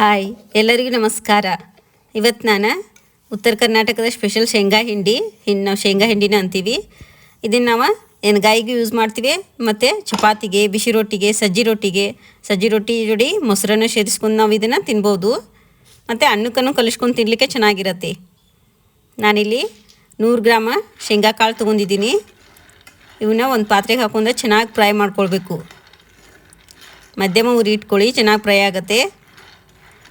Hi, ಎಲ್ಲರಿಗೂ ನಮಸ್ಕಾರ. ಇವತ್ತು ನಾನು ಉತ್ತರ ಕರ್ನಾಟಕದ ಸ್ಪೆಷಲ್ ಶೇಂಗಾ ಹಿಂಡಿ. ಹಿಂಡಿ ನಾವು ಶೇಂಗಾ ಹಿಂಡಿನ ಅಂತೀವಿ. ಇದನ್ನು ನಾವು ಎಣ್ಗಾಯಿಗೆ ಯೂಸ್ ಮಾಡ್ತೀವಿ. ಮತ್ತು ಚಪಾತಿಗೆ, ಬಿಸಿ ರೊಟ್ಟಿಗೆ, ಸಜ್ಜಿ ರೊಟ್ಟಿಗೆ, ಸಜ್ಜಿ ರೊಟ್ಟಿ ಜೋಡಿ ಮೊಸರನ್ನು ಸೇರಿಸ್ಕೊಂಡು ನಾವು ಇದನ್ನು ತಿನ್ಬೋದು. ಮತ್ತು ಅನ್ನಕ್ಕನ್ನು ಕಲಿಸ್ಕೊಂಡು ತಿನ್ನಲಿಕ್ಕೆ ಚೆನ್ನಾಗಿರತ್ತೆ. ನಾನಿಲ್ಲಿ ನೂರು ಗ್ರಾಮ ಶೇಂಗಾ ಕಾಳು ತೊಗೊಂಡಿದ್ದೀನಿ. ಇವನ್ನ ಒಂದು ಪಾತ್ರೆಗೆ ಹಾಕೊಂಡು ಚೆನ್ನಾಗಿ ಫ್ರೈ ಮಾಡ್ಕೊಳ್ಬೇಕು. ಮಧ್ಯಮ ಉರಿ ಇಟ್ಕೊಳ್ಳಿ, ಚೆನ್ನಾಗಿ ಫ್ರೈ ಆಗುತ್ತೆ.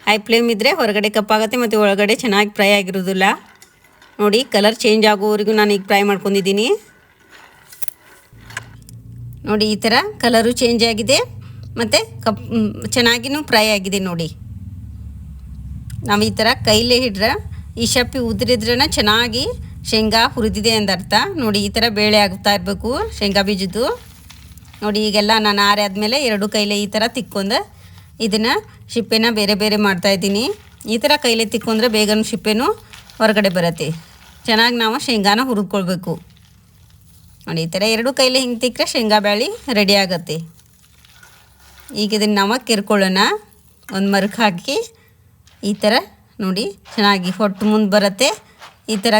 ಹೈ ಫ್ಲೇಮ್ ಇದ್ದರೆ ಹೊರಗಡೆ ಕಪ್ಪಾಗುತ್ತೆ ಮತ್ತು ಒಳಗಡೆ ಚೆನ್ನಾಗಿ ಫ್ರೈ ಆಗಿರೋದಿಲ್ಲ. ನೋಡಿ ಕಲರ್ ಚೇಂಜ್ ಆಗೋವರೆಗೂ ನಾನು ಈಗ ಫ್ರೈ ಮಾಡ್ಕೊಂಡಿದ್ದೀನಿ. ನೋಡಿ, ಈ ಥರ ಕಲರು ಚೇಂಜ್ ಆಗಿದೆ ಮತ್ತು ಕಪ್ ಚೆನ್ನಾಗಿನೂ ಫ್ರೈ ಆಗಿದೆ ನೋಡಿ. ನಾವು ಈ ಥರ ಕೈಲೇ ಹಿಡ್ರೆ, ಈ ಶಪ್ಪಿ ಉದುರಿದ್ರನ ಚೆನ್ನಾಗಿ ಶೇಂಗಾ ಹುರಿದಿದೆ ಅಂದರ್ಥ ನೋಡಿ, ಈ ಥರ ಬೇಳೆ ಆಗ್ತಾ ಇರಬೇಕು ಶೇಂಗಾ ಬೀಜದ್ದು. ನೋಡಿ, ಈಗೆಲ್ಲ ನಾನು ಆರೆ ಆದಮೇಲೆ ಎರಡು ಕೈಲೇ ಈ ಥರ ತಿಕ್ಕೊಂಡು ಇದನ್ನು ಶಿಪ್ಪೆನ ಬೇರೆ ಬೇರೆ ಮಾಡ್ತಾಯಿದ್ದೀನಿ ಈ ಥರ ಕೈಲೇ ತಿಕ್ಕೊಂಡ್ರೆ ಬೇಗನೆ ಶಿಪ್ಪೆನೂ ಹೊರಗಡೆ ಬರುತ್ತೆ. ಚೆನ್ನಾಗಿ ನಾವು ಶೇಂಗಾನ ಹುರಿದ್ಕೊಳ್ಬೇಕು ನೋಡಿ, ಈ ಥರ ಎರಡು ಕೈಲಿ ಹಿಂಗೆ ತಿಕ್ಕರೆ ಶೇಂಗಾ ಬ್ಯಾಳಿ ರೆಡಿ ಆಗುತ್ತೆ. ಈಗ ಇದನ್ನು ನಾವು ಕೆರ್ಕೊಳ್ಳೋಣ. ಒಂದು ಮರಕ್ಕೆ ಹಾಕಿ ಈ ಥರ ನೋಡಿ, ಚೆನ್ನಾಗಿ ಹೊಟ್ಟು ಮುಂದೆ ಬರುತ್ತೆ. ಈ ಥರ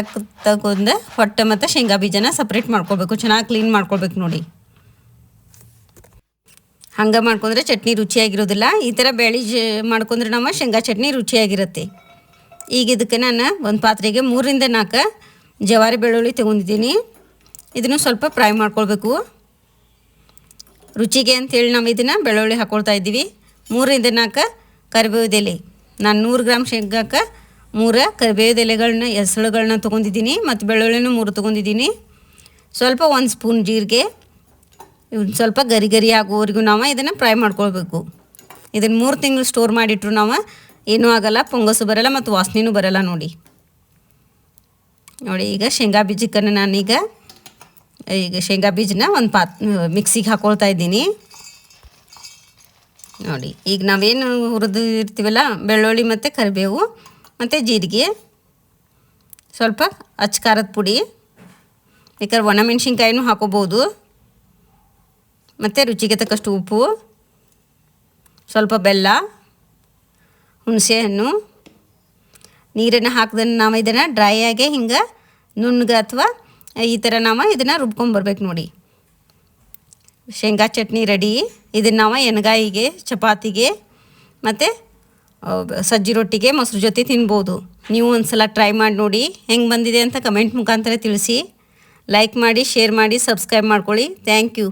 ತಗೊಂಡು ಹೊಟ್ಟೆ ಮತ್ತು ಶೇಂಗಾ ಬೀಜನ ಸಪ್ರೇಟ್ ಮಾಡ್ಕೊಳ್ಬೇಕು. ಚೆನ್ನಾಗಿ ಕ್ಲೀನ್ ಮಾಡ್ಕೊಳ್ಬೇಕು ನೋಡಿ. ಹಂಗೆ ಮಾಡ್ಕೊಂಡ್ರೆ ಚಟ್ನಿ ರುಚಿಯಾಗಿರೋದಿಲ್ಲ. ಈ ಥರ ಬೇಳೆ ಮಾಡ್ಕೊಂಡ್ರೆ ನಮ್ಮ ಶೇಂಗಾ ಚಟ್ನಿ ರುಚಿಯಾಗಿರುತ್ತೆ. ಈಗ ಇದಕ್ಕೆ ನಾನು ಒಂದು ಪಾತ್ರೆಗೆ ಮೂರಿಂದ ನಾಲ್ಕು ಜವಾರಿ ಬೆಳ್ಳುಳ್ಳಿ ತೊಗೊಂಡಿದ್ದೀನಿ. ಇದನ್ನು ಸ್ವಲ್ಪ ಫ್ರೈ ಮಾಡ್ಕೊಳ್ಬೇಕು. ರುಚಿಗೆ ಅಂಥೇಳಿ ನಾವು ಇದನ್ನು ಬೆಳ್ಳುಳ್ಳಿ ಹಾಕ್ಕೊಳ್ತಾ ಇದ್ದೀವಿ. ಮೂರಿಂದ ನಾಲ್ಕು ಕರಿಬೇವು ಎಲೆ. ನಾನು ನೂರು ಗ್ರಾಮ್ ಶೇಂಗಾಕ್ಕೆ ಮೂರು ಕರಿಬೇವು ಎಲೆಗಳನ್ನ ಎಸಳುಗಳನ್ನ ತೊಗೊಂಡಿದ್ದೀನಿ. ಮತ್ತು ಬೆಳ್ಳುಳ್ಳಿನೂ ಮೂರು ತೊಗೊಂಡಿದ್ದೀನಿ. ಸ್ವಲ್ಪ ಒಂದು ಸ್ಪೂನ್ ಜೀರಿಗೆ ಇವ್ನು ಸ್ವಲ್ಪ ಗರಿ ಗರಿ ಆಗೋವರೆಗೂ ನಾವು ಇದನ್ನು ಫ್ರೈ ಮಾಡ್ಕೊಳ್ಬೇಕು. ಇದನ್ನು ಮೂರು ತಿಂಗಳು ಸ್ಟೋರ್ ಮಾಡಿಟ್ರು ನಾವು, ಏನೂ ಆಗಲ್ಲ, ಪೊಂಗಸು ಬರಲ್ಲ ಮತ್ತು ವಾಸನೆನೂ ಬರಲ್ಲ ನೋಡಿ. ನೋಡಿ, ಈಗ ಶೇಂಗಾ ಬೀಜಕ್ಕನ್ನು ನಾನೀಗ, ಈಗ ಶೇಂಗಾ ಬೀಜನ ಒಂದು ಪಾತ್ ಮಿಕ್ಸಿಗೆ ಹಾಕ್ಕೊಳ್ತಾ ಇದ್ದೀನಿ. ನೋಡಿ, ಈಗ ನಾವೇನು ಹುರಿದು ಇರ್ತೀವಲ್ಲ, ಬೆಳ್ಳುಳ್ಳಿ ಮತ್ತು ಕರಿಬೇವು, ಮತ್ತು ಜೀರಿಗೆ, ಸ್ವಲ್ಪ ಅಚ್ಚ ಖಾರದ ಪುಡಿ, ಬೇಕಾದ್ರೆ ಒಣಮೆಣ್ಸಿನ್ಕಾಯಿನೂ ಹಾಕೋಬೋದು. ಮತ್ತು ರುಚಿಗೆ ತಕ್ಕಷ್ಟು ಉಪ್ಪು, ಸ್ವಲ್ಪ ಬೆಲ್ಲ, ಹುಣಸೆಹಣ್ಣು, ನೀರನ್ನು ಹಾಕಿದ್ರೆ ನಾವು ಇದನ್ನು ಡ್ರೈ ಆಗಿ ಹಿಂಗೆ ನುಣ್ಣಗೆ ಅಥವಾ ಈ ಥರ ನಾವು ಇದನ್ನು ರುಬ್ಕೊಂಬರ್ಬೇಕು ನೋಡಿ. ಶೇಂಗಾ ಚಟ್ನಿ ರೆಡಿ ಇದನ್ನು ನಾವು ಎಣ್ಗಾಯಿಗೆ, ಚಪಾತಿಗೆ ಮತ್ತು ಸಜ್ಜಿ ರೊಟ್ಟಿಗೆ ಮೊಸರು ಜೊತೆ ತಿನ್ಬೋದು. ನೀವು ಒಂದು ಸಲ ಟ್ರೈ ಮಾಡಿ ನೋಡಿ. ಹೆಂಗೆ ಬಂದಿದೆ ಅಂತ ಕಮೆಂಟ್ ಮುಖಾಂತರ ತಿಳಿಸಿ. ಲೈಕ್ ಮಾಡಿ ಶೇರ್ ಮಾಡಿ ಸಬ್ಸ್ಕ್ರೈಬ್ ಮಾಡ್ಕೊಳ್ಳಿ. Thank you